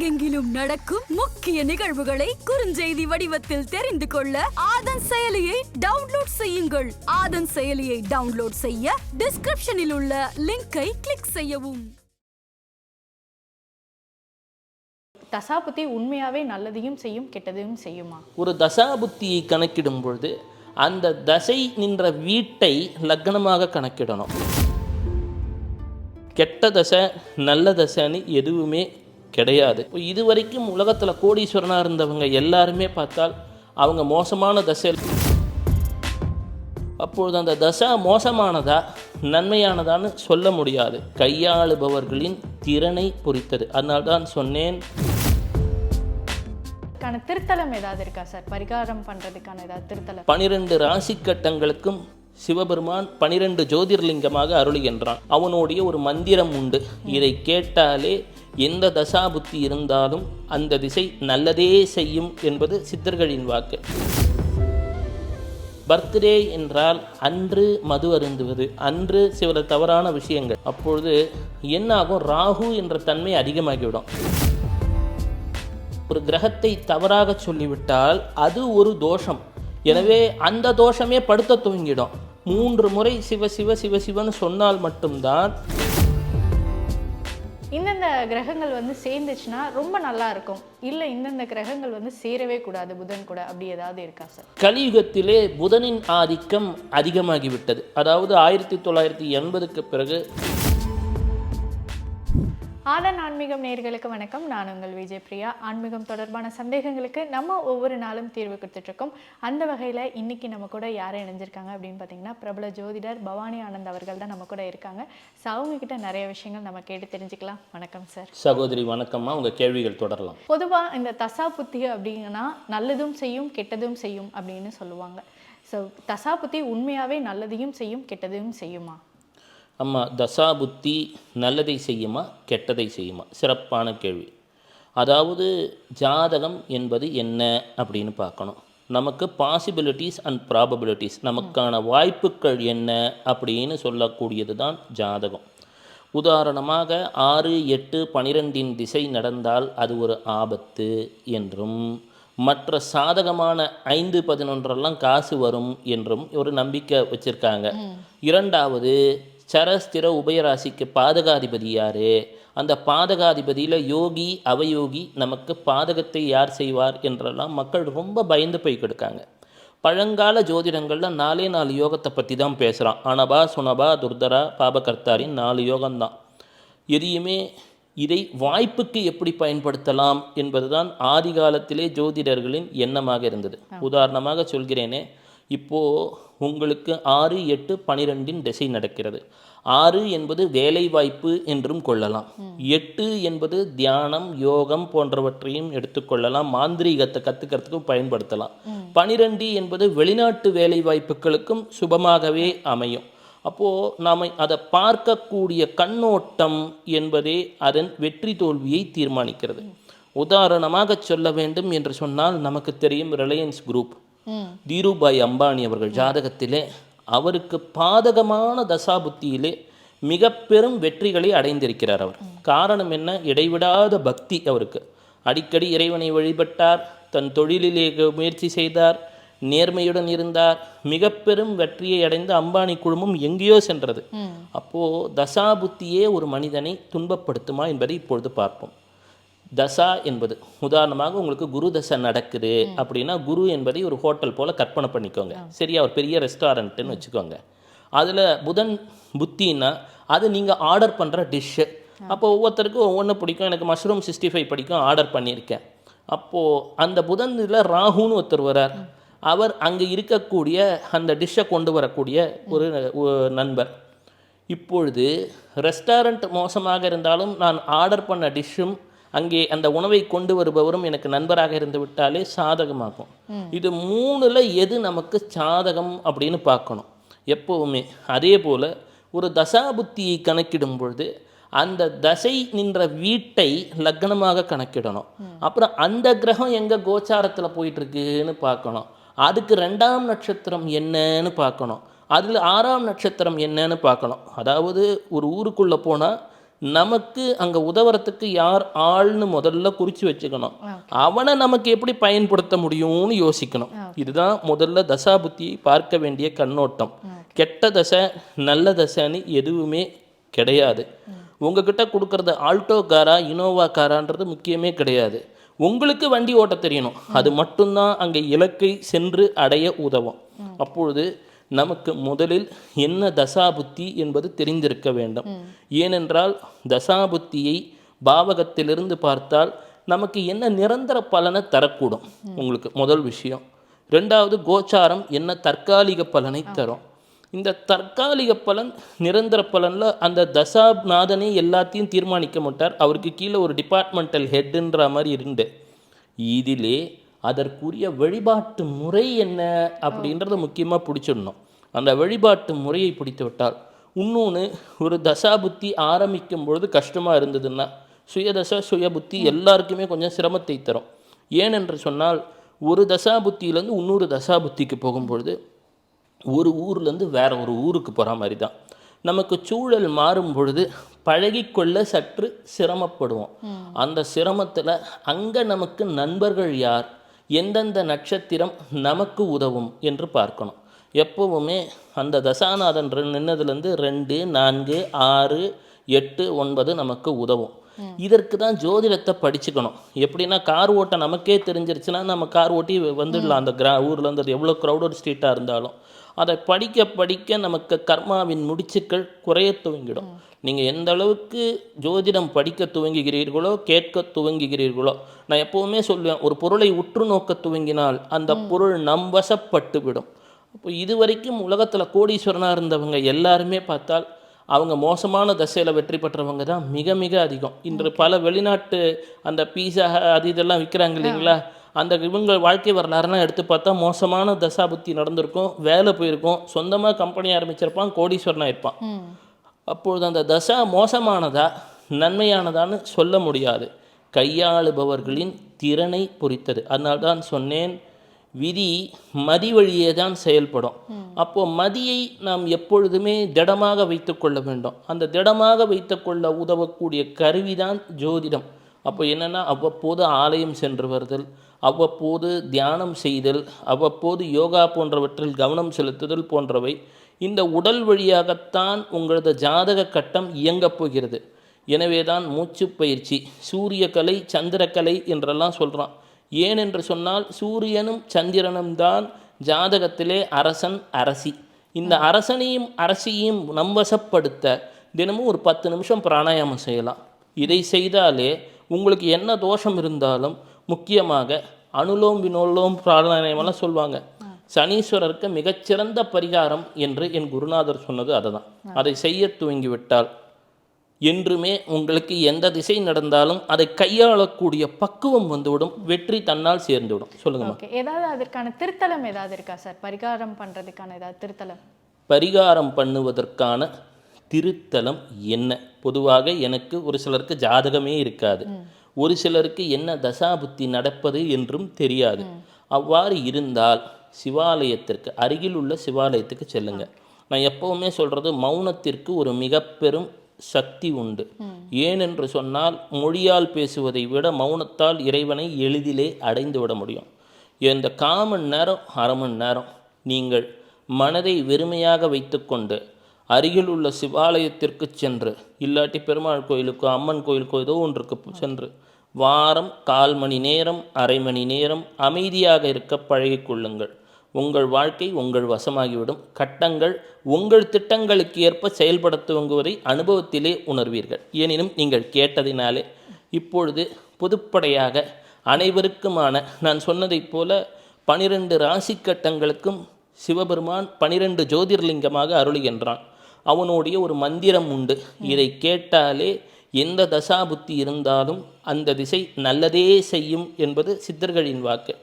உலகெங்கிலும் நடக்கும் முக்கிய நிகழ்வுகளை குறுஞ்செய்தி வடிவத்தில் தெரிந்து கொள்ள ஆதன் செயலியை டவுன்லோட் செய்யுங்கள். ஆதன் செயலியை டவுன்லோட் செய்ய டிஸ்கிரிப்ஷனில் உள்ள லிங்கை கிளிக் செய்யவும். தசாபுத்தி உண்மையாவே நல்லதையும் செய்யும் கெட்டதையும் செய்யுமா? ஒரு தசாபுத்தியை கணக்கிடும் பொழுது அந்த தசை நின்ற வீட்டை லக்னமாக கணக்கிடணும். கெட்ட தசை நல்ல தசைன்னு எதுவுமே கிடையாது. இப்போ இது வரைக்கும் உலகத்தில் கோடீஸ்வரனாக இருந்தவங்க எல்லாருமே பார்த்தால் அவங்க மோசமான தசை அப்பொழுது அந்த தசை மோசமானதா நன்மையானதான்னு சொல்ல முடியாது. கையாளுபவர்களின் திறனை பொறித்தது. அதனால தான் சொன்னேன் திருத்தலம் ஏதாவது இருக்கா சார்? பரிகாரம் பண்றதுக்கான ஏதாவது திருத்தலம்? பனிரெண்டு ராசி கட்டங்களுக்கும் சிவபெருமான் பனிரெண்டு ஜோதிர்லிங்கமாக அருளுகின்றான். அவனுடைய ஒரு மந்திரம் உண்டு. இதை கேட்டாலே எந்த தசாபுத்தி இருந்தாலும் அந்த திசை நல்லதே செய்யும் என்பது சித்தர்களின் வாக்கு. பர்த்டே என்றால் அன்று மது அருந்துவது. அன்று சில தவறான விஷயங்கள். அப்பொழுது என்னாகும்? ராகு என்ற தன்மை அதிகமாகிவிடும். ஒரு கிரகத்தை தவறாக சொல்லிவிட்டால் அது ஒரு தோஷம். எனவே அந்த தோஷமே படுத்த துவங்கிடும் மூன்று முறை சிவ சிவ சிவ சிவன்னு சொன்னால் மட்டும்தான் இந்தந்த கிரகங்கள் வந்து சேர்ந்துச்சுன்னா ரொம்ப நல்லா இருக்கும். இல்ல இந்தந்த கிரகங்கள் வந்து சேரவே கூடாது புதன் கூட. அப்படி ஏதாவது இருக்கா சார்? கலியுகத்திலே புதனின் ஆதிக்கம் அதிகமாகிவிட்டது. அதாவது ஆயிரத்தி தொள்ளாயிரத்தி எண்பதுக்கு பிறகு ஆதன் ஆன்மீகம் நேயர்களுக்கு வணக்கம். நான் உங்கள் விஜய் பிரியா. ஆன்மீகம் தொடர்பான சந்தேகங்களுக்கு நம்ம ஒவ்வொரு நாளும் தீர்வு கொடுத்துட்டு இருக்கோம் அந்த வகையில் இன்னைக்கு நம்ம கூட யாரை இணைஞ்சிருக்காங்க அப்படின்னு பார்த்தீங்கன்னா பிரபல ஜோதிடர் பவானி ஆனந்த் அவர்கள் தான் நம்ம கூட இருக்காங்க. ஸோ அவங்க கிட்ட நிறைய விஷயங்கள் நம்ம கேட்டு தெரிஞ்சுக்கலாம். வணக்கம் சார் சகோதரி வணக்கம்மா. உங்கள் கேள்விகள் தொடரலாம். பொதுவாக இந்த தசா புத்தி அப்படிங்கன்னா நல்லதும் செய்யும் கெட்டதும் செய்யும் அப்படின்னு சொல்லுவாங்க. ஸோ தசா புத்தி உண்மையாகவே நல்லதையும் செய்யும் கெட்டதையும் செய்யுமா? அம்மா தசாபுத்தி நல்லதை செய்யுமா கெட்டதை செய்யுமா? சிறப்பான கேள்வி. அதாவது ஜாதகம் என்பது என்ன அப்படின்னு பார்க்கணும். நமக்கு பாசிபிலிட்டிஸ் அண்ட் ப்ராபபிலிட்டிஸ் நமக்கான வாய்ப்புகள் என்ன அப்படின்னு சொல்லக்கூடியது தான் ஜாதகம். உதாரணமாக ஆறு எட்டு பனிரெண்டின் திசை நடந்தால் அது ஒரு ஆபத்து என்றும் மற்ற சாதகமான ஐந்து பதினொன்றெல்லாம் காசு வரும் என்றும் ஒரு நம்பிக்கை வச்சுருக்காங்க. இரண்டாவது சரஸ்திர உபயராசிக்கு பாதகாதிபதி யாரு? அந்த பாதகாதிபதியில் யோகி அவயோகி நமக்கு பாதகத்தை யார் செய்வார் என்றெல்லாம் மக்கள் ரொம்ப பயந்து போய் கிடக்காங்க. பழங்கால ஜோதிடங்களில் நாலே நாலு யோகத்தை பற்றி தான் பேசுகிறான் அனபா சுனபா துர்தரா பாபகர்த்தாரின் நாலு யோகம்தான். எதையுமே இதை வாய்ப்புக்கு எப்படி பயன்படுத்தலாம் என்பதுதான் ஆதி காலத்திலே ஜோதிடர்களின் எண்ணமாக இருந்தது. உதாரணமாக சொல்கிறேனே இப்போது உங்களுக்கு ஆறு எட்டு பனிரெண்டின் திசை நடக்கிறது. ஆறு என்பது வேலை வாய்ப்பு என்றும் கொள்ளலாம். எட்டு என்பது தியானம் யோகம் போன்றவற்றையும் எடுத்துக்கொள்ளலாம் மாந்திரீகத்தை கற்றுக்கிறதுக்கும் பயன்படுத்தலாம். பனிரெண்டு என்பது வெளிநாட்டு வேலை வாய்ப்புகளுக்கும் சுபமாகவே அமையும். அப்போது நாம் அதை பார்க்கக்கூடிய கண்ணோட்டம் என்பதே அதன் வெற்றி தோல்வியை தீர்மானிக்கிறது. உதாரணமாக சொல்ல வேண்டும் என்று சொன்னால் நமக்கு தெரியும் ரிலையன்ஸ் குரூப் தீருபாய் அம்பானி அவர்கள் ஜாதகத்திலே அவருக்கு பாதகமான தசாபுத்தியிலே மிக பெரும் வெற்றிகளை அடைந்திருக்கிறார் அவர். காரணம் என்ன? இடைவிடாத பக்தி அவருக்கு. அடிக்கடி இறைவனை வழிபட்டார் தன் தொழிலிலே முயற்சி செய்தார் நேர்மையுடன் இருந்தார் மிக பெரும் வெற்றியை அடைந்த அம்பானி குழுமம் எங்கேயோ சென்றது. அப்போ தசாபுத்தியே ஒரு மனிதனை துன்பப்படுத்துமா என்பதை இப்பொழுது பார்ப்போம். தசா என்பது உதாரணமாக உங்களுக்கு குரு தசை நடக்குது அப்படின்னா குரு என்பதை ஒரு ஹோட்டல் போல கற்பனை பண்ணிக்கோங்க. சரியா ஒரு பெரிய ரெஸ்டாரண்ட்டுன்னு வச்சுக்கோங்க. அதில் புதன் புத்தின்னா அது நீங்கள் ஆர்டர் பண்ணுற டிஷ்ஷு அப்போ ஒவ்வொருத்தருக்கும் ஒவ்வொன்று பிடிக்கும். எனக்கு மஷ்ரூம் சிக்ஸ்டி ஃபைவ் பிடிக்கும் ஆர்டர் பண்ணியிருக்கேன். அப்போது அந்த புதன் இதில் ராகுன்னு ஒருத்தர் வரார் அவர் அங்கே இருக்கக்கூடிய அந்த டிஷ்ஷை கொண்டு வரக்கூடிய ஒரு ஒரு நண்பர். இப்பொழுது ரெஸ்டாரண்ட் மோசமாக இருந்தாலும் நான் ஆர்டர் பண்ண டிஷ்ஷும் அங்கே அந்த உணவை கொண்டு வருபவரும் எனக்கு நண்பராக இருந்து விட்டாலே சாதகமாகும். இது மூணுல எது நமக்கு சாதகம் அப்படின்னு பார்க்கணும். எப்பவுமே. அதே போல் ஒரு தசாபுத்தியை கணக்கிடும் பொழுது அந்த தசை நின்ற வீட்டை லக்னமாக கணக்கிடணும். அப்புறம் அந்த கிரகம் எங்கே கோச்சாரத்தில் போயிட்டுருக்குன்னு பார்க்கணும். அதுக்கு ரெண்டாம் நட்சத்திரம் என்னன்னு பார்க்கணும். அதில் ஆறாம் நட்சத்திரம் என்னன்னு பார்க்கணும். அதாவது ஒரு ஊருக்குள்ளே போனால் நமக்கு அங்கே உதவுறதுக்கு யார் ஆள்னு முதல்ல குறித்து வச்சுக்கணும். அவனை நமக்கு எப்படி பயன்படுத்த முடியும்னு யோசிக்கணும். இதுதான் முதல்ல தசாபுத்தியை பார்க்க வேண்டிய கண்ணோட்டம். கெட்ட தசை நல்ல தசைன்னு எதுவுமே கிடையாது. உங்ககிட்ட கொடுக்கறது ஆல்டோ காரா இனோவா காரான்றது முக்கியமே கிடையாது. உங்களுக்கு வண்டி ஓட்ட தெரியணும். அது மட்டும்தான் அங்கே இலக்கை சென்று அடைய உதவும். அப்பொழுது நமக்கு முதலில் என்ன தசாபுத்தி என்பது தெரிந்திருக்க வேண்டும். ஏனென்றால் தசாபுத்தியை பாவகத்திலிருந்து பார்த்தால் நமக்கு என்ன நிரந்தர பலனை தரக்கூடும். உங்களுக்கு முதல் விஷயம். ரெண்டாவது கோச்சாரம் என்ன தற்காலிக பலனை தரும். இந்த தற்காலிக பலன் நிரந்தர பலனில் அந்த தசாநாதனே எல்லாத்தையும் தீர்மானிக்க மாட்டார். அவருக்கு கீழே ஒரு டிபார்ட்மெண்டல் ஹெட்டுன்ற மாதிரி இருந்து. இதிலே அதற்குரிய வழிபாட்டு முறை என்ன அப்படின்றத முக்கியமாக பிடிச்சிடணும். அந்த வழிபாட்டு முறையை பிடித்து விட்டால் இன்னொன்று ஒரு தசாபுத்தி ஆரம்பிக்கும் பொழுது கஷ்டமாக இருந்ததுன்னா சுயதசா சுயபுத்தி எல்லாருக்குமே கொஞ்சம் சிரமத்தை தரும். ஏனென்று சொன்னால் ஒரு தசாபுத்தியிலேருந்து இன்னொரு தசாபுத்திக்கு போகும்பொழுது ஒரு ஊர்லேருந்து வேற ஒரு ஊருக்கு போகிற மாதிரி தான் நமக்கு சூழல் மாறும் பொழுது பழகிக்கொள்ள சற்று சிரமப்படுவோம். அந்த சிரமத்தில் அங்கே நமக்கு நண்பர்கள் யார்? எந்தெந்த நட்சத்திரம் நமக்கு உதவும் என்று பார்க்கணும். எப்பவுமே அந்த தசாநாதன் நின்னதுலேருந்து ரெண்டு நான்கு ஆறு எட்டு ஒன்பது நமக்கு உதவும். இதற்கு தான் ஜோதிடத்தை படிச்சுக்கணும். எப்படின்னா கார் ஓட்ட நமக்கே தெரிஞ்சிருச்சுன்னா நம்ம கார் ஓட்டி வந்துடலாம். அந்த கிரா ஊரில் இருந்து அது எவ்வளோ க்ரௌடட் ஸ்ட்ரீட்டாக இருந்தாலும். அதை படிக்க படிக்க நமக்கு கர்மாவின் முடிச்சுக்கள் குறைய துவங்கிடும். நீங்கள் எந்த அளவுக்கு ஜோதிடம் படிக்க துவங்குகிறீர்களோ கேட்க துவங்குகிறீர்களோ நான் எப்போவுமே சொல்லுவேன் ஒரு பொருளை உற்று நோக்க துவங்கினால் அந்த பொருள் நம் வசப்பட்டு விடும் அப்போ இதுவரைக்கும் உலகத்தில் கோடீஸ்வரனாக இருந்தவங்க எல்லாருமே பார்த்தால் அவங்க மோசமான தசையில் வெற்றி பெற்றவங்க தான் மிக மிக அதிகம். இன்று பல வெளிநாட்டு அந்த பீஸா அது இதெல்லாம் விற்கிறாங்க இல்லைங்களா? அந்த இவங்க வாழ்க்கை வரலாறுலாம் எடுத்து பார்த்தா மோசமான தசாபுத்தி நடந்திருக்கும் வேலை போயிருக்கும் சொந்தமாக கம்பெனி ஆரம்பிச்சிருப்பான் கோடீஸ்வரனாக இருப்பான். அப்பொழுது அந்த தசா மோசமானதா நன்மையானதான்னு சொல்ல முடியாது. கையாளுபவர்களின் திறனை பொறித்தது. அதனால்தான் சொன்னேன் விதி மதி வழியே தான் செயல்படும் அப்போ மதியை நாம் எப்பொழுதுமே திடமாக வைத்துக்கொள்ள வேண்டும். அந்த திடமாக வைத்துக்கொள்ள உதவக்கூடிய கருவிதான் ஜோதிடம். அப்போ என்னென்னா அவ்வப்போது ஆலயம் சென்று வருதல் அவ்வப்போது தியானம் செய்தல் அவ்வப்போது யோகா போன்றவற்றில் கவனம் செலுத்துதல் போன்றவை இந்த உடல் வழியாகத்தான் உங்களது ஜாதக கட்டம் இயங்கப் போகிறது. எனவே தான் மூச்சு பயிற்சி சூரியக்கலை சந்திரக்கலை என்றெல்லாம் சொல்கிறான் ஏன் என்று சொன்னால் சூரியனும் சந்திரனும் தான் ஜாதகத்திலே அரசன் அரசி. இந்த அரசனையும் அரசியையும் நம்பசப்படுத்த தினமும் ஒரு பத்து நிமிஷம் பிராணாயாமம் செய்யலாம். இதை செய்தாலே உங்களுக்கு என்ன தோஷம் இருந்தாலும் முக்கியமாக அனுலோம் வினோலோம் பிராணாயாமம்லாம் சொல்லுவாங்க. சனீஸ்வரருக்கு மிகச்சிறந்த பரிகாரம் என்று என் குருநாதர் சொன்னது அதுதான். அதை செய்ய துவங்கிவிட்டால் என்றுமே உங்களுக்கு எந்த திசை நடந்தாலும் அதை கையாளக்கூடிய பக்குவம் வந்துவிடும். வெற்றி தன்னால் சேர்ந்துவிடும். சொல்லுங்கம்மா ஓகே. ஏதாவது அதற்கான திருத்தலம் ஏதாவது இருக்கா சார்? பரிகாரம் பண்றதுக்கான ஏதாவது திருத்தலம்? பரிகாரம் பண்ணுவதற்கான திருத்தலம் என்ன? பொதுவாக எனக்கு ஒரு சிலருக்கு ஜாதகமே இருக்காது. ஒரு சிலருக்கு என்ன தசாபுத்தி நடப்பது என்றும் தெரியாது. அவ்வாறு இருந்தால் சிவாலயத்திற்கு அருகில் உள்ள சிவாலயத்துக்கு செல்லுங்க. நான் எப்பவுமே சொல்றது மௌனத்திற்கு ஒரு மிக பெரும் சக்தி உண்டு. ஏனென்று சொன்னால் மொழியால் பேசுவதை விட மௌனத்தால் இறைவனை எளிதிலே அடைந்து விட முடியும். இந்த காமன் நேரம் அரை மணி நேரம் நீங்கள் மனதை வெறுமையாக வைத்துக்கொண்டு அருகில் உள்ள சிவாலயத்திற்கு சென்று இல்லாட்டி பெருமாள் கோயிலுக்கோ அம்மன் கோயிலுக்கோ ஏதோ ஒன்றுக்கு சென்று வாரம் கால் மணி நேரம் அரை மணி நேரம் அமைதியாக இருக்க பழகிக்கொள்ளுங்கள் உங்கள் வாழ்க்கை உங்கள் வசமாகிவிடும். கட்டங்கள் உங்கள் திட்டங்களுக்கு ஏற்ப செயல்பட துவங்குவதை அனுபவத்திலே உணர்வீர்கள். எனினும் நீங்கள் கேட்டதினாலே இப்பொழுது பொதுப்படையாக அனைவருக்குமான நான் சொன்னதைப் போல பனிரெண்டு ராசி கட்டங்களுக்கும் சிவபெருமான் பனிரெண்டு ஜோதிர்லிங்கமாக அருளுகின்றான் அவனுடைய ஒரு மந்திரம் உண்டு. இதை கேட்டாலே எந்த தசா புத்தி இருந்தாலும் அந்த திசை நல்லதே செய்யும் என்பது சித்தர்களின் வாக்கு.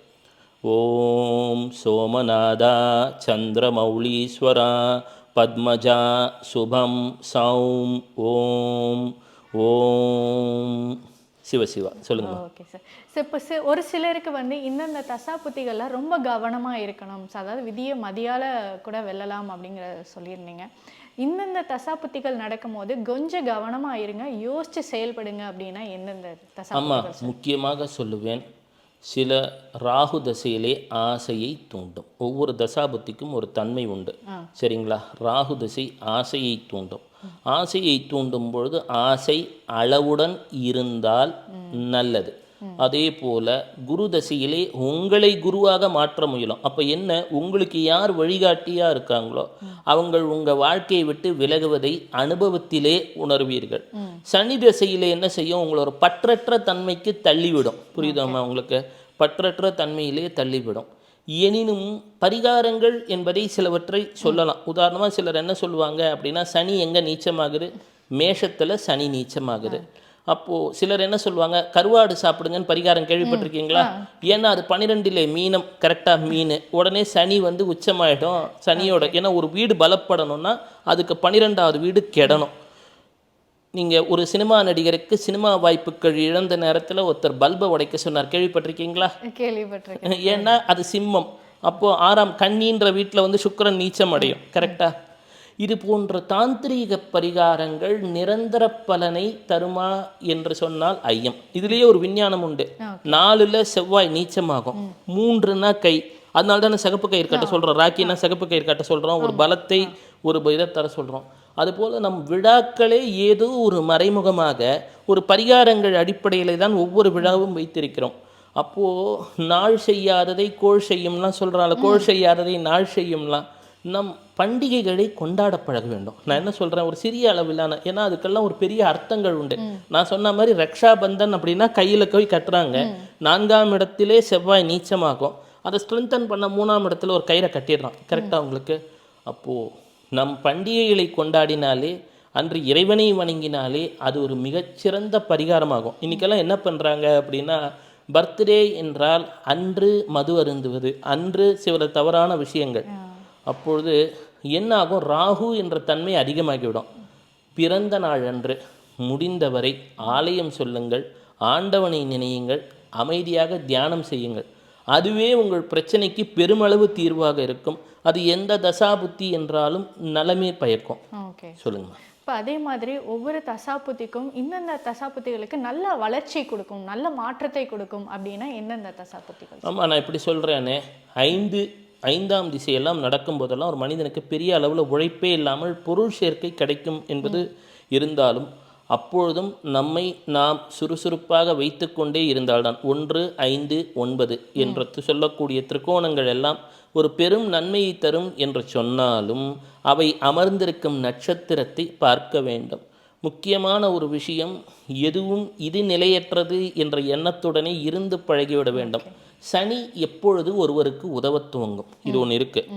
ஓம் சோமநாதா சந்திரமௌலீஸ்வரா பத்மஜா சுபம் சௌம். ஓம் ஓம். சிவசிவா சொல்லுங்கம்மா. Okay sir. சார் இப்போ சி ஒரு சிலருக்கு வந்து இந்தந்த தசா புத்திகள்லாம் ரொம்ப கவனமாக இருக்கணும். So, அதாவது விதியை மதியால் கூட வெல்லலாம் அப்படிங்கிற சொல்லியிருந்தீங்க. இந்தந்த தசாபுத்திகள் நடக்கும்போது கொஞ்சம் கவனமா இருங்க யோசிச்சு செயல்படுங்க அப்படின்னா எந்தெந்த தசா ஆமாம் முக்கியமாக சொல்லுவேன் சில ராகு தசையிலே ஆசையை தூண்டும். ஒவ்வொரு தசாபுத்திக்கும் ஒரு தன்மை உண்டு. சரிங்களா? ராகு தசை ஆசையை தூண்டும். ஆசையை தூண்டும் பொழுது ஆசை அளவுடன் இருந்தால் நல்லது. அதே போல குரு தசையிலே உங்களை குருவாக மாற்ற முயலும். அப்போ என்ன? உங்களுக்கு யார் வழிகாட்டியா இருக்காங்களோ அவங்க உங்க வாழ்க்கையை விட்டு விலகுவதை அனுபவத்திலே உணர்வீர்கள். சனி தசையிலே என்ன செய்யும்? உங்களை ஒரு பற்றற்ற தன்மைக்கு தள்ளிவிடும். புரியுதாமா உங்களுக்கு? பற்றற்ற தன்மையிலே தள்ளிவிடும். எனினும் பரிகாரங்கள் என்பதை சிலவற்றை சொல்லலாம். உதாரணமாக சிலர் என்ன சொல்லுவாங்க அப்படின்னா சனி எங்கே நீச்சமாகுது? மேஷத்தில் சனி நீச்சமாகுது. அப்போது சிலர் என்ன சொல்லுவாங்க கருவாடு சாப்பிடுங்கன்னு பரிகாரம் கேள்விப்பட்டிருக்கீங்களா? ஏன்னா அது பன்னிரெண்டிலே மீனம் கரெக்டாக மீன். உடனே சனி வந்து உச்சமாயிடும். சனியோட ஏன்னா ஒரு வீடு பலப்படணும்னா அதுக்கு பன்னிரெண்டாவது வீடு கெடணும். நீங்கள் ஒரு சினிமா நடிகருக்கு சினிமா வாய்ப்புகள் இழந்த நேரத்தில் ஒருத்தர் பல்பை உடைக்க சொன்னார். கேள்விப்பட்டிருக்கீங்களா? கேள்விப்பட்டிருக்கேன். ஏன்னா அது சிம்மம். அப்போ ஆறாம் கன்னின்ற வீட்டில் வந்து சுக்கிரன் நீச்சம் அடையும். கரெக்டா இது போன்ற தாந்திரீக பரிகாரங்கள் நிரந்தர பலனை தருமா என்று சொன்னால் ஐயம். இதுலேயே ஒரு விஞ்ஞானம் உண்டு. நாலுல செவ்வாய் நீச்சமாகும். மூன்றுனா கை. அதனால தானே சிகப்பு கயிறு கட்ட சொல்கிறோம் ராக்கினா சிகப்பு கயிறு கட்ட சொல்கிறோம் ஒரு பலத்தை ஒரு இதை தர சொல்கிறோம் அதுபோல் நம் விழாக்களே ஏதோ ஒரு மறைமுகமாக ஒரு பரிகாரங்கள் அடிப்படையிலே தான் ஒவ்வொரு விழாவும் வைத்திருக்கிறோம். அப்போது நாள் செய்யாததை கோள் செய்யும்லாம் சொல்கிறாள் கோள் செய்யாததை நாள் செய்யும்லாம். நம் பண்டிகைகளை கொண்டாட பழக வேண்டும். நான் என்ன சொல்கிறேன் ஒரு சிறிய அளவிலான ஏன்னா அதுக்கெல்லாம் ஒரு பெரிய அர்த்தங்கள் உண்டு. நான் சொன்ன மாதிரி ரக்ஷா பந்தன் அப்படின்னா கையில் போய் கட்டுறாங்க. நான்காம் இடத்திலே செவ்வாய் நீச்சமாகும். அதை ஸ்ட்ரென்தன் பண்ண மூணாம் இடத்துல ஒரு கயிறை கட்டிடுறான். கரெக்டாக உங்களுக்கு? அப்போது நம் பண்டிகைகளை கொண்டாடினாலே அன்று இறைவனை வணங்கினாலே அது ஒரு மிகச்சிறந்த பரிகாரமாகும். இன்னைக்கெல்லாம் என்ன பண்ணுறாங்க அப்படின்னா பர்த்டே என்றால் அன்று மது அருந்துவது அன்று சில தவறான விஷயங்கள். அப்பொழுது என்ன ஆகும் ராகு என்ற தன்மை அதிகமாகிவிடும். பிறந்த நாள் அன்று முடிந்தவரை ஆலயம் சொல்லுங்கள் ஆண்டவனை நினையுங்கள் அமைதியாக தியானம் செய்யுங்கள். அதுவே உங்கள் பிரச்சனைக்கு பெருமளவு தீர்வாக இருக்கும். அது எந்த தசாபுத்தி என்றாலும் நலமே பயக்கும். ஓகே. சொல்லுங்கம்மா இப்போ அதே மாதிரி ஒவ்வொரு தசாபுத்திக்கும் இந்தந்த தசாபுத்திகளுக்கு நல்ல வளர்ச்சி கொடுக்கும் நல்ல மாற்றத்தை கொடுக்கும் அப்படின்னா எந்தெந்த தசாபுத்திகள்? ஆமாம் நான் இப்படி சொல்கிறேனே ஐந்து ஐந்தாம் திசையெல்லாம் நடக்கும்போதெல்லாம் ஒரு மனிதனுக்கு பெரிய அளவில் உழைப்பே இல்லாமல் பொருள் சேர்க்கை கிடைக்கும் என்பது இருந்தாலும் அப்பொழுதும் நம்மை நாம் சுறுசுறுப்பாக வைத்துக்கொண்டே இருந்தால்தான். ஒன்று ஐந்து ஒன்பது என்று சொல்லக்கூடிய திருக்கோணங்கள் எல்லாம் ஒரு பெரும் நன்மையை தரும் என்று சொன்னாலும் அவை அமர்ந்திருக்கும் நட்சத்திரத்தை பார்க்க வேண்டும். முக்கியமான ஒரு விஷயம் எதுவும் இது நிலையற்றது என்ற எண்ணத்துடனே இருந்து பழகிவிட வேண்டும். சனி எப்பொழுது ஒருவருக்கு உதவத் துவங்கும்? இது ஒன்று இருக்கு.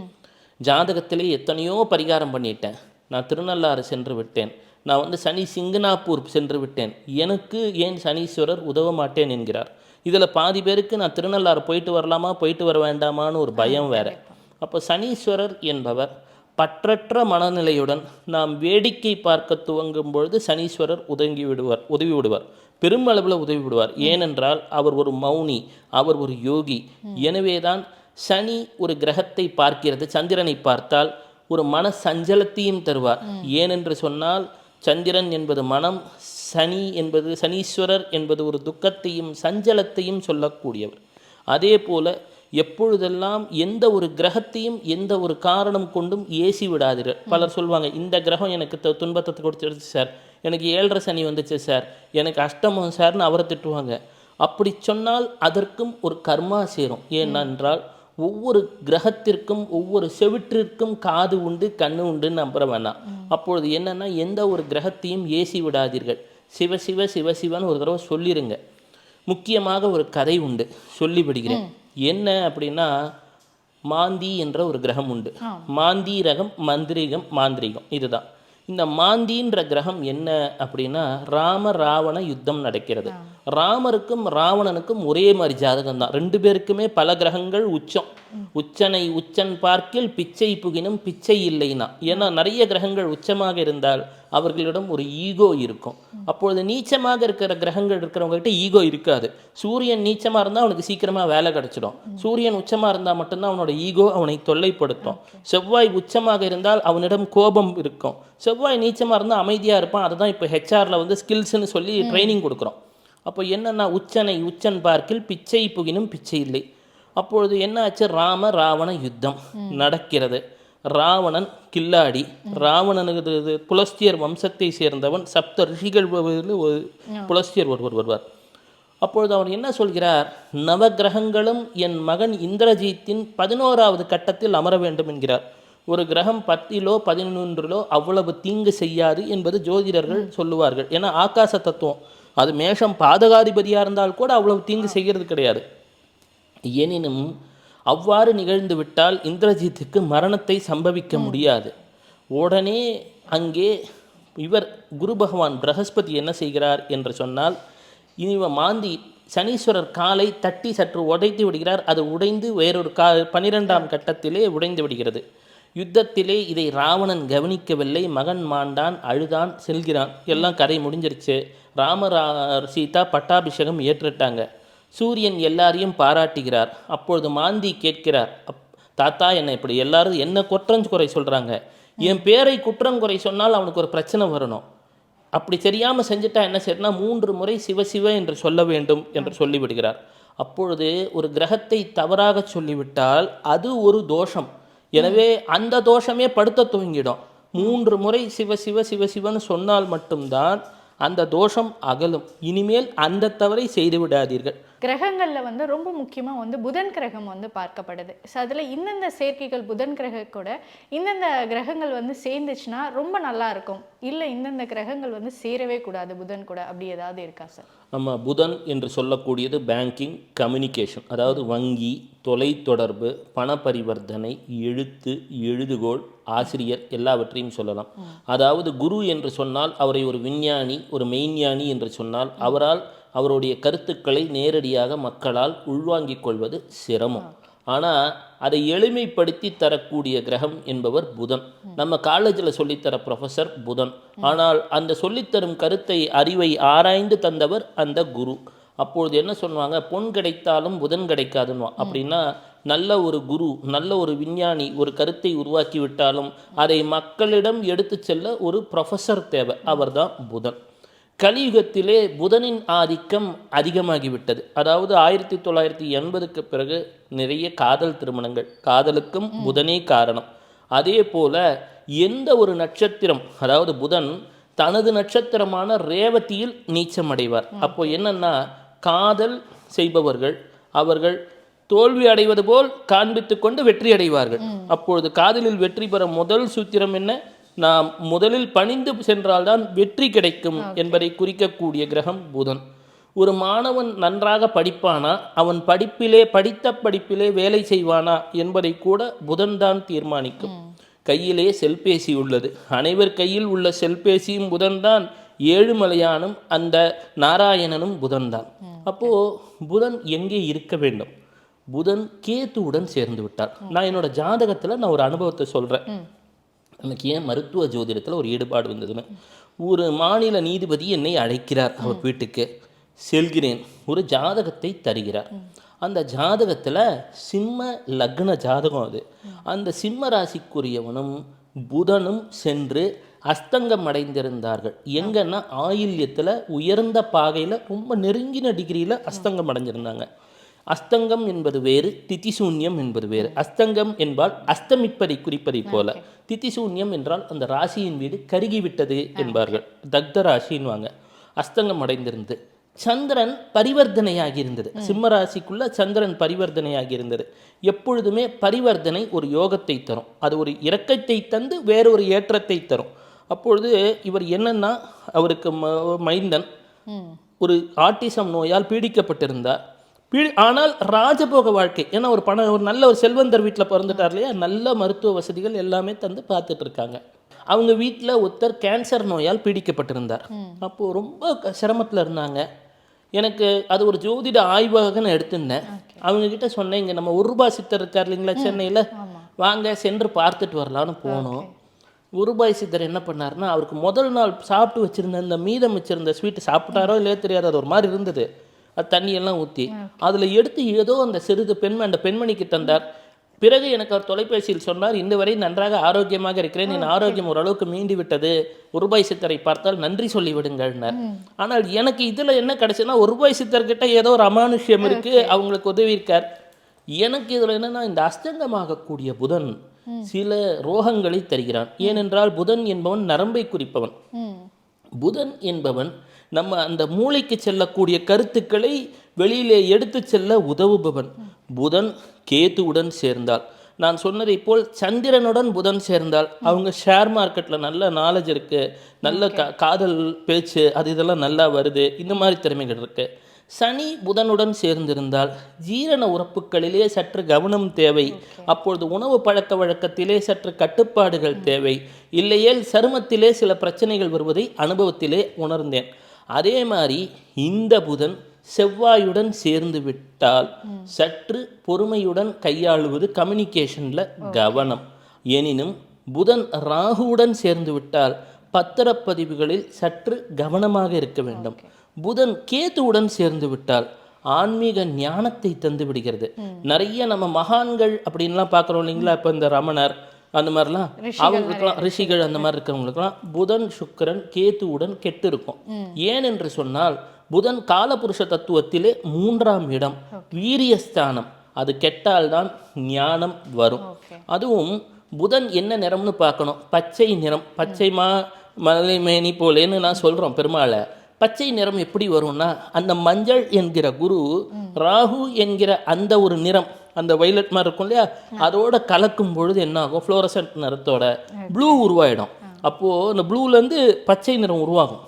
ஜாதகத்திலே எத்தனையோ பரிகாரம் பண்ணிட்டேன். நான் திருநள்ளாறு சென்று விட்டேன். நான் வந்து சனி சிங்கனாப்பூர் சென்று விட்டேன். எனக்கு ஏன் சனீஸ்வரர் உதவ மாட்டேன் என்கிறார். இதில் பாதி பேருக்கு நான் திருநள்ளாறு போயிட்டு வரலாமா போயிட்டு வர வேண்டாமான்னு ஒரு பயம் வேற. அப்போ சனீஸ்வரர் என்பவர் பற்றற்ற மனநிலையுடன் நாம் வேடிக்கை பார்க்க துவங்கும் பொழுது சனீஸ்வரர் உதங்கி விடுவார் உதவி விடுவார். பெருமளவில் உதவி விடுவார் ஏனென்றால் அவர் ஒரு மௌனி அவர் ஒரு யோகி. எனவேதான் சனி ஒரு கிரகத்தை பார்க்கிறது. சந்திரனை பார்த்தால் ஒரு மன சஞ்சலத்தையும் தருவார். ஏனென்று சொன்னால் சந்திரன் என்பது மனம் சனி என்பது சனீஸ்வரர் என்பது ஒரு துக்கத்தையும் சஞ்சலத்தையும் சொல்லக்கூடியவர். அதே போல எப்பொழுதெல்லாம் எந்த ஒரு கிரகத்தையும் எந்த ஒரு காரணம் கொண்டும் ஏசி விடாதீர்கள் பலர் சொல்லுவாங்க இந்த கிரகம் எனக்கு துன்பத்தை கொடுத்துருச்சு சார். எனக்கு ஏழரை சனி வந்துச்சு சார். எனக்கு அஷ்டமம் சார்னு அவரை திட்டுவாங்க. அப்படி சொன்னால் அதற்கும் ஒரு கர்மா சேரும். ஏனென்றால் ஒவ்வொரு கிரகத்திற்கும் ஒவ்வொரு செவிற்றிற்கும் காது உண்டு கண்ணு உண்டுன்னு நம்புற வேணாம். அப்பொழுது என்னன்னா எந்த ஒரு கிரகத்தையும் ஏசி விடாதீர்கள். சிவ சிவ சிவ சிவன்னு ஒரு தடவை சொல்லிருங்க. முக்கியமாக ஒரு கதை உண்டு. சொல்லி விடுகிறேன் என்ன அப்படின்னா மாந்தி என்ற ஒரு கிரகம் உண்டு. மாந்தி ரகம் மந்திரிகம் மாந்திரிகம். இதுதான். இந்த மாந்தின்ற கிரகம் என்ன அப்படின்னா ராம ராவண யுத்தம் நடக்கிறது. ராமருக்கும் ராவணனுக்கும் ஒரே மாதிரி ஜாதகம் தான் ரெண்டு பேருக்குமே பல கிரகங்கள் உச்சம். உச்சனை உச்சன் பார்க்கில் பிச்சை புகினும் பிச்சை இல்லைனா. ஏன்னா நிறைய கிரகங்கள் உச்சமாக இருந்தால் அவர்களிடம் ஒரு ஈகோ இருக்கும். அப்பொழுது நீச்சமாக இருக்கிற கிரகங்கள் இருக்கிறவங்ககிட்ட ஈகோ இருக்காது. சூரியன் நீச்சமாக இருந்தால் அவனுக்கு சீக்கிரமாக வேலை கிடச்சிடும். சூரியன் உச்சமாக இருந்தால் மட்டும்தான் அவனோட ஈகோ அவனை தொல்லைப்படுத்தும். செவ்வாய் உச்சமாக இருந்தால் அவனிடம் கோபம் இருக்கும். செவ்வாய் நீச்சமாக இருந்தால் அமைதியாக இருப்பான். அதுதான் இப்போ ஹெச்ஆரில் வந்து ஸ்கில்ஸ்னு சொல்லி ட்ரைனிங் கொடுக்குறோம். அப்போ என்னன்னா உச்சனை உச்சன் பார்க்கில் பிச்சை புகினும் பிச்சை இல்லை. அப்பொழுது என்ன ஆச்சு ராம ராவண யுத்தம் நடக்கிறது. ராவணன் கில்லாடி. ராவணனுக்கு புலஸ்தியர் வம்சத்தை சேர்ந்தவன். சப்த ரிஷிகள் புலஸ்தியர் ஒருவர் வருவார். அப்பொழுது அவர் என்ன சொல்கிறார்? நவகிரகங்களும் என் மகன் இந்திரஜித்தின் பதினோராவது கட்டத்தில் அமர வேண்டும் என்கிறார். ஒரு கிரகம் பத்திலோ பதினொன்றிலோ அவ்வளவு தீங்கு செய்யாது என்பது ஜோதிடர்கள் சொல்லுவார்கள். ஏன்னா ஆகாச தத்துவம். அது மேஷம் பாதகாதிபதியாக இருந்தால் கூட அவ்வளவு தீங்கு செய்கிறது கிடையாது. எனினும் அவ்வாறு நிகழ்ந்து விட்டால் இந்திரஜித்துக்கு மரணத்தை சம்பவிக்க முடியாது. உடனே அங்கே இவர் குரு பகவான் பிரகஸ்பதி என்ன செய்கிறார் என்று சொன்னால் இவ மாந்தி சனீஸ்வரர் காலை தட்டி சற்று உடைத்து விடுகிறார். அது உடைந்து வேறொரு கா பனிரெண்டாம் கட்டத்திலே உடைந்து விடுகிறது. யுத்தத்திலே இதை ராவணன் கவனிக்கவில்லை. மகன் மாண்டான் அழுதான் செல்கிறான். எல்லாம் கதை முடிஞ்சிருச்சு. ராமரா சீதா பட்டாபிஷேகம் ஏற்றுட்டாங்க. சூரியன் எல்லாரையும் பாராட்டுகிறார். அப்பொழுது மாந்தி கேட்கிறார் அப் தாத்தா என்னை இப்படி எல்லாரும் என்ன குற்றங்குறை சொல்கிறாங்க என் பேரை குற்றங்குறை சொன்னால் அவனுக்கு ஒரு பிரச்சனை வரணும். அப்படி தெரியாமல் செஞ்சுட்டா என்ன செய்யணும்னா மூன்று முறை சிவ சிவ என்று சொல்ல வேண்டும் என்று சொல்லிவிடுகிறார். அப்பொழுது ஒரு கிரகத்தை தவறாக சொல்லிவிட்டால் அது ஒரு தோஷம். எனவே அந்த தோஷமே படுத்த துவங்கிடும் மூன்று முறை சிவ சிவ சிவ சிவன்னு சொன்னால் மட்டும்தான் அந்த தோஷம் அகலும். இனிமேல் அந்த தவறை செய்து விடாதீர்கள். கிரகங்களில் வந்து ரொம்ப முக்கியமாக வந்து புதன் கிரகம் வந்து பார்க்கப்படுது. ஸோ அதில் இந்தந்த சேர்க்கைகள் புதன் கிரக கூட இந்தந்த கிரகங்கள் வந்து சேர்ந்துச்சுன்னா ரொம்ப நல்லா இருக்கும். இல்லை இந்தந்த கிரகங்கள் வந்து சேரவே கூடாது புதன் கூட. அப்படி ஏதாவது இருக்கா சார்? நம்ம புதன் என்று சொல்லக்கூடியது பேங்கிங் கம்யூனிகேஷன் அதாவது வங்கி தொலைத்தொடர்பு பண பரிவர்த்தனை எழுத்து எழுதுகோள் ஆசிரியர் எல்லாவற்றையும் சொல்லலாம். அதாவது குரு என்று சொன்னால் அவரை ஒரு விஞ்ஞானி ஒரு மெய்ஞானி என்று சொன்னால் அவரால் அவருடைய கருத்துக்களை நேரடியாக மக்களால் உள்வாங்கிக் கொள்வது சிரமம். ஆனால் அதை எளிமைப்படுத்தி தரக்கூடிய கிரகம் என்பவர் புதன். நம்ம காலேஜில் சொல்லித்தர ப்ரொஃபஸர் புதன். ஆனால் அந்த சொல்லித்தரும் கருத்தை அறிவை ஆராய்ந்து தந்தவர் அந்த குரு. அப்பொழுது என்ன சொல்லுவாங்க? பொன் கிடைத்தாலும் புதன் கிடைக்காதுன்னு அப்படின்னா நல்ல ஒரு குரு நல்ல ஒரு விஞ்ஞானி ஒரு கருத்தை உருவாக்கி விட்டாலும் அதை மக்களிடம் எடுத்து செல்ல ஒரு ப்ரொஃபஸர் தேவை. அவர்தான் புதன். கலியுகத்திலே புதனின் ஆதிக்கம் அதிகமாகிவிட்டது. அதாவது ஆயிரத்தி தொள்ளாயிரத்தி எண்பதுக்கு பிறகு நிறைய காதல் திருமணங்கள். காதலுக்கும் புதனே காரணம். அதே போல எந்த ஒரு நட்சத்திரம் அதாவது புதன் தனது நட்சத்திரமான ரேவதியில் நீச்சம் அடைவார் அப்போ என்னன்னா காதல் செய்பவர்கள் அவர்கள் தோல்வி அடைவது போல் காண்பித்து கொண்டு வெற்றி அடைவார்கள். அப்பொழுது காதலில் வெற்றி பெற முதல் சூத்திரம் என்ன? நாம் முதலில் பணிந்து சென்றால்தான் வெற்றி கிடைக்கும் என்பதை குறிக்கக்கூடிய கிரகம் புதன். ஒரு மாணவன் நன்றாக படிப்பானா அவன் படிப்பிலே படித்த படிப்பிலே வேலை செய்வானா என்பதை கூட புதன்தான் தீர்மானிக்கும். கையிலே செல்பேசி உள்ளது. அனைவர் கையில் உள்ள செல்பேசியும் புதன்தான் ஏழுமலையானும் அந்த நாராயணனும் புதன்தான் அப்போ புதன் எங்கே இருக்க வேண்டும்? புதன் கேத்துவுடன் சேர்ந்து விட்டார். நான் என்னோட ஜாதகத்துல நான் ஒரு அனுபவத்தை சொல்றேன். எனக்கு ஏன் மருத்துவ ஜோதிடத்துல ஒரு ஈடுபாடு வந்ததுன்னு ஒரு மாநில நீதிபதி என்னை அழைக்கிறார் அவர் வீட்டுக்கு. செல்கிறேன். ஒரு ஜாதகத்தை தருகிறார். அந்த ஜாதகத்துல சிம்ம லக்ன ஜாதகம் அது. அந்த சிம்ம ராசிக்குரியவனும் புதனும் சென்று அஸ்தங்கம் அடைந்திருந்தார்கள். எங்கன்னா ஆயில்யத்துல உயர்ந்த பாகையில ரொம்ப நெருங்கின டிகிரியில அஸ்தங்கம் அடைஞ்சிருந்தாங்க. அஸ்தங்கம் என்பது வேறு திதிசூன்யம் என்பது வேறு. அஸ்தங்கம் என்பால் அஸ்தமிப்பதை குறிப்பதை போல. திதிசூன்யம் என்றால் அந்த ராசியின் வீடு கருகிவிட்டது என்பார்கள். தக்த ராசின்வாங்க அஸ்தங்கம் அடைந்திருந்து. சந்திரன் பரிவர்த்தனையாகி இருந்தது சிம்ம ராசிக்குள்ள சந்திரன் பரிவர்த்தனையாகி இருந்தது எப்பொழுதுமே பரிவர்த்தனை ஒரு யோகத்தை தரும். அது ஒரு இரக்கத்தை தந்து வேறொரு ஏற்றத்தை தரும். அப்பொழுது இவர் என்னன்னா அவருக்கு மைந்தன். ஒரு ஆட்டிசம் நோயால் பீடிக்கப்பட்டிருந்தார். பீடி ஆனால் ராஜபோக வாழ்க்கை. ஏன்னா ஒரு பண ஒரு நல்ல ஒரு செல்வந்தர் வீட்டில் பிறந்துட்டார் இல்லையா? நல்ல மருத்துவ வசதிகள் எல்லாமே தந்து பார்த்துட்டு இருக்காங்க. அவங்க வீட்டில் ஒருத்தர் கேன்சர் நோயால் பீடிக்கப்பட்டிருந்தார். அப்போது ரொம்ப சிரமத்துல இருந்தாங்க. எனக்கு அது ஒரு ஜோதிட ஆய்வகன்னு எடுத்திருந்தேன். அவங்க கிட்ட சொன்னேன் இங்கே நம்ம ஒரு ரூபாய் சித்தர் இருக்கார் இல்லைங்களா சென்னையில்? வாங்க சென்று பார்த்துட்டு வரலான்னு போனோம். ஒரு ரூபாய் சித்தர் என்ன பண்ணாருன்னா அவருக்கு முதல் நாள் சாப்பிட்டு வச்சிருந்த அந்த மீதம் வச்சிருந்த ஸ்வீட்டு சாப்பிட்டாரோ இல்லையோ தெரியாது. அது ஒரு மாதிரி இருந்தது. தண்ணியெல்லாம் ஊற்றி அதில் எடுத்து ஏதோ அந்த சிறிது பெண்மணி அந்த பெண்மணிக்கு தந்தார். பிறகு எனக்கு அவர் தொலைபேசியில் சொன்னார் இந்த வரை நன்றாக ஆரோக்கியமாக இருக்கிறேன். என் ஆரோக்கியம் ஓரளவுக்கு மீண்டு விட்டது ஒரு ரூபாய் சித்தரை பார்த்தால் நன்றி சொல்லி விடுங்கள்னார் ஆனால் எனக்கு இதில் என்ன கிடைச்சுன்னா ஒரு ரூபாய் சித்தர்கிட்ட ஏதோ ஒரு அமானுஷ்யம் இருக்கு அவங்களுக்கு உதவி இருக்கார் எனக்கு இதில் என்னன்னா இந்த அஸ்தங்கமாகக்கூடிய புதன் சில ரோகங்களை தருகிறான். ஏனென்றால் புதன் என்பவன் நரம்பை குறிப்பவன். புதன் என்பவன் நம்ம அந்த மூளைக்கு செல்லக்கூடிய கருத்துக்களை வெளியிலே எடுத்து செல்ல உதவுபவன். புதன் கேதுவுடன் சேர்ந்தால் நான் சொன்னதை போல் சந்திரனுடன் புதன் சேர்ந்தால் அவங்க ஷேர் மார்க்கெட்டில் நல்ல நாலேஜ் இருக்கு. நல்ல கா காதல் பேச்சு அது இதெல்லாம் நல்லா வருது. இந்த மாதிரி திறமைகள் இருக்கு. சனி புதனுடன் சேர்ந்திருந்தால் ஜீரண உறுப்புகளிலே சற்று கவனம் தேவை. அப்பொழுது உணவு பழக்க வழக்கத்திலே சற்று கட்டுப்பாடுகள் தேவை. இல்லையேல் சருமத்திலே சில பிரச்சனைகள் வருவதை அனுபவத்திலே உணர்ந்தேன். அதே மாதிரி இந்த புதன் செவ்வாயுடன் சேர்ந்து விட்டால் சற்று பொறுமையுடன் கையாளுவது கம்யூனிகேஷனில் கவனம். எனினும் புதன் ராகுவுடன் சேர்ந்து விட்டால் பத்திரப்பதிவுகளில் சற்று கவனமாக இருக்க வேண்டும். புதன் கேதுவுடன் சேர்ந்து விட்டால் ஆன்மீக ஞானத்தை தந்து விடுகிறது. நிறைய நம்ம மகான்கள் அப்படின்லாம் பார்க்குறோம் இல்லைங்களா? இப்போ இந்த ரமணர் அந்த மாதிரிலாம். அவங்களுக்குலாம் ரிஷிகள் அந்த மாதிரி இருக்கிறவங்களுக்குலாம் புதன் சுக்கிரன் கேதுவுடன் கெட்டு இருக்கும் ஏன் என்று சொன்னால் புதன் காலபுருஷ தத்துவத்திலே மூன்றாம் இடம். வீரியஸ்தானம். அது கெட்டால்தான் ஞானம் வரும். அதுவும் புதன் என்ன நிறம்னு பார்க்கணும். பச்சை நிறம். பச்சை மா மலை மேனி போலேன்னு நான் சொல்கிறோம் பெருமாளை. பச்சை நிறம் எப்படி வரும்னா அந்த மஞ்சள் என்கிற குரு ராகு என்கிற அந்த ஒரு நிறம் அந்த வைலட் மாதிரி இருக்கும் இல்லையா? அதோட கலக்கும் பொழுது என்ன ஆகும் ஃப்ளோரசன்ட் நிறத்தோட ப்ளூ உருவாயிடும். அப்போது அந்த ப்ளூலேருந்து பச்சை நிறம் உருவாகும்.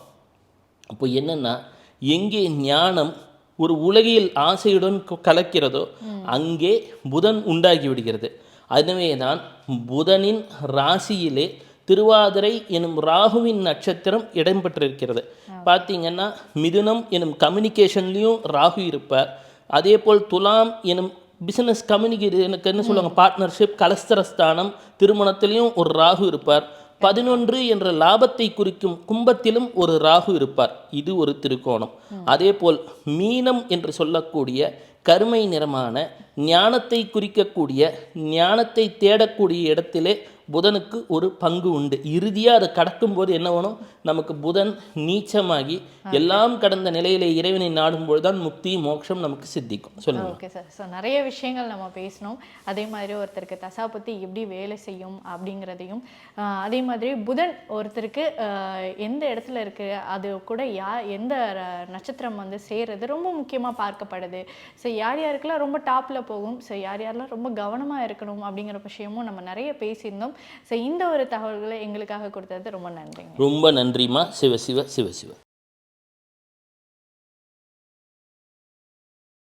அப்போ என்னென்னா எங்கே ஞானம் ஒரு உலகில் ஆசையுடன் கலக்கிறதோ அங்கே புதன் உண்டாகி விடுகிறது. அதுவே தான் புதனின் ராசியிலே திருவாதிரை எனும் ராகுவின் நட்சத்திரம் இடம்பெற்றிருக்கிறது. பார்த்தீங்கன்னா மிதுனம் எனும் கம்யூனிகேஷன்லேயும் ராகு இருப்பார். அதே போல் துலாம் எனும் பிசினஸ் கம்யூனிகேட் எனக்கு என்ன சொல்லுவாங்க? பார்ட்னர்ஷிப் கலஸ்தரஸ்தானம் திருமணத்திலையும் ஒரு ராகு இருப்பார். பதினொன்று என்ற லாபத்தை குறிக்கும் கும்பத்திலும் ஒரு ராகு இருப்பார். இது ஒரு திருக்கோணம். அதே போல் மீனம் என்று சொல்லக்கூடிய கருமை நிறமான ஞானத்தை குறிக்கக்கூடிய ஞானத்தை தேடக்கூடிய இடத்திலே புதனுக்கு ஒரு பங்கு உண்டு. இறுதியாக அதை கடக்கும்போது என்ன வேணும்? நமக்கு புதன் நீச்சமாகி எல்லாம் கடந்த நிலையிலே இறைவனை நாடும்போது தான் முக்தி மோட்சம் நமக்கு சித்திக்கும். சொல்லுங்க. Okay sir. ஸோ நிறைய விஷயங்கள் நம்ம பேசினோம். அதே மாதிரி ஒருத்தருக்கு தசாபத்தி எப்படி வேலை செய்யும் அப்படிங்கிறதையும் அதே மாதிரி புதன் ஒருத்தருக்கு எந்த இடத்துல இருக்கு? அது கூட யா எந்த நட்சத்திரம் வந்து சேர்றது ரொம்ப முக்கியமாக பார்க்கப்படுது. ஸோ யார் யாருக்கெல்லாம் ரொம்ப டாப்பில் போகும்? ஸோ யார் யாரெல்லாம் ரொம்ப கவனமாக இருக்கணும் அப்படிங்கிற விஷயமும் நம்ம நிறைய பேசியிருந்தோம். ஸோ இந்த ஒரு தகவல்களை எங்களுக்காக கொடுத்தது ரொம்ப நன்றிங்க. ரொம்ப நன்றிமா சிவ சிவ சிவ சிவ.